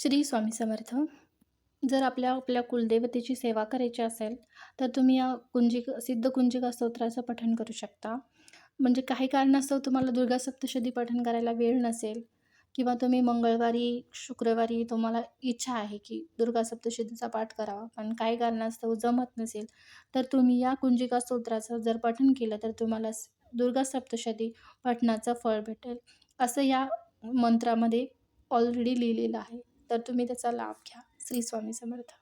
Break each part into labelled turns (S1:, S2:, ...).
S1: श्री स्वामी समर्थ. जर आपल्या आपल्या कुलदेवतेची सेवा करायची असेल तर तुम्ही या कुंजिक सिद्ध कुंजिका स्तोत्राचं पठण करू शकता. म्हणजे काही कारणास्तव तुम्हाला दुर्गा सप्तशती पठण करायला वेळ नसेल किंवा तुम्ही मंगळवारी शुक्रवारी तुम्हाला इच्छा आहे की दुर्गा सप्तशतीचा पाठ करावा पण काही कारणास्तव जमत नसेल तर तुम्ही या कुंजिका स्तोत्राचं जर पठण केलं तर तुम्हाला दुर्गा सप्तशती पठणाचं फळ भेटेल. असं या मंत्रामध्ये ऑलरेडी लिहिलेलं आहे. तर तुम्ही त्याचा लाभ घ्या. श्री स्वामी समर्थ.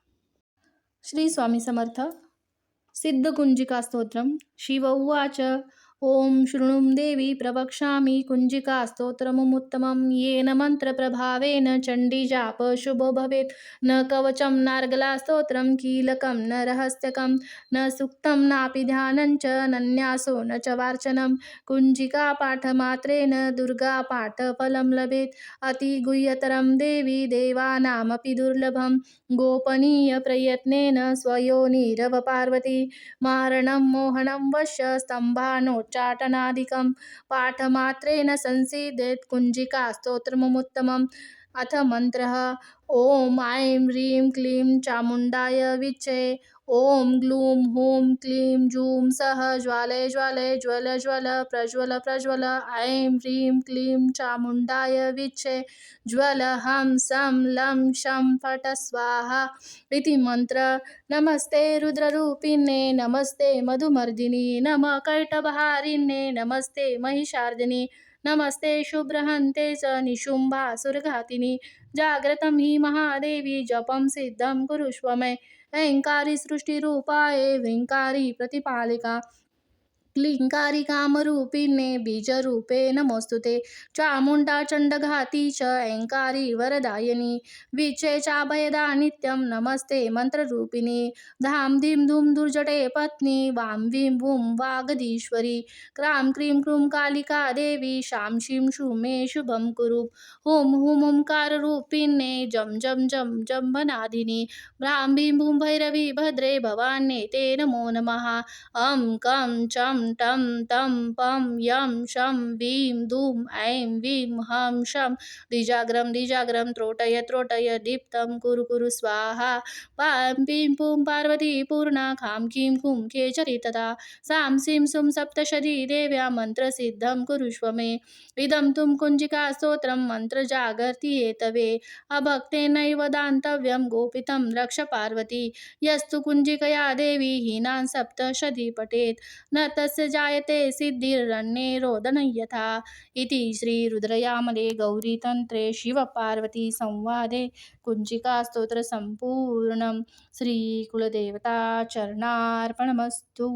S1: श्री स्वामी समर्थ. सिद्धकुंजिका स्तोत्रम. शिव उवाच. ओम शृणुं देवी प्रवक्ष्यामि कुञ्जिका स्तोत्रमुत्तमं येन मन्त्रप्रभावेन चण्डीजाप शुभो भवेत् न कवचं नार्गला स्तोत्रं कीलकं, न रहस्यकं, न सूक्तं नापि च नन्यासो न च वार्चनं। कुञ्जिकापाठमात्रेण दुर्गापाठफलं लभेत्। अतिगुह्यतरं देवी देवानामपि दुर्लभं। स्वयोनिरव पार्वती। मारणं, मोहनं वश्य स्तम्भानोच्चाटनादिकं पाठमात्रेण संसीदेत् कुञ्जिका स्तोत्रमुत्तमम्। अथ मन्त्रः ॐ ऐं ह्रीं क्लीं चामुण्डाय विच्चे, ॐ ग्लूं, हूँ क्लीं, जूं, सः ज्वालय ज्वालय ज्वल ज्वल, प्रज्वल प्रज्वल, ऐं ह्रीं क्लीं चामुण्डाय विच्चे, ज्वल, हं, सं, लं, शं, फट, स्वाहा इति मन्त्र। नमस्ते रुद्ररूपिणे नमस्ते मधुमर्दिनी, नमः कैटभहारिण्ये नमस्ते महिषार्दिनी, नमस्ते शुभ्रहन्ते च निशुम्भासुरघातिनि जाग्रतं हि महादेवी जपम सिद्धं कुरुष्व मे ऐङ्कारी सृष्टिरूपाय ह्रीङ्कारी प्रतिपालिका। क्लीङ्कारी कामरूपिणे बीजरूपे नमोऽस्तु ते चामुण्डा चण्डघाती च ऐङ्कारी वरदायिनी। विचे चाभयदा नित्यं नमस्ते मन्त्ररूपिणी। धां धीं धूं दुर्जटे पत्नी। वां वीं वुं वागधीश्वरी क्रां क्रीं क्रूं कालिका देवी। शां शीं शूं मे शुभं कुरु। हुं हुं हुंकाररूपिणे जं जं जं जम्बनादिनी भ्रां भीं भूं भैरवी भद्रे भवान्ये ते नमो नमः। अं कं चं टं तं, पं, यं, शं, वीं, दूँ, ऐं, वीं, हं, शं। द्विजाग्रं द्विजाग्रं, त्रोटय त्रोटय, दीप्तं, कुरु कुरु, स्वाहा। पां, पीं, पूं, पार्वती, पूर्णा, खां कीं कुं केचरी तथा सां, सीं, सुं, सप्तशती, देव्या, मन्त्रसिद्धं कुरुष्व मे इदं तुं, कुञ्जिका, स्तोत्रं मन्त्रजागर्ति एतवे। अभक्तेनैव दान्तव्यं, गोपितं, रक्ष पार्वती। यस्तु कुञ्जिकया देवी, हीनां सप्तशती पठेत्। न तस्य जायते सिद्धिरन्ये रोदनं यथा इति श्रीरुद्रयामले गौरीतन्त्रे शिवपार्वतीसंवादे। कुञ्चिकास्तोत्रसम्पूर्णं श्रीकुलदेवताचरणार्पणमस्तु।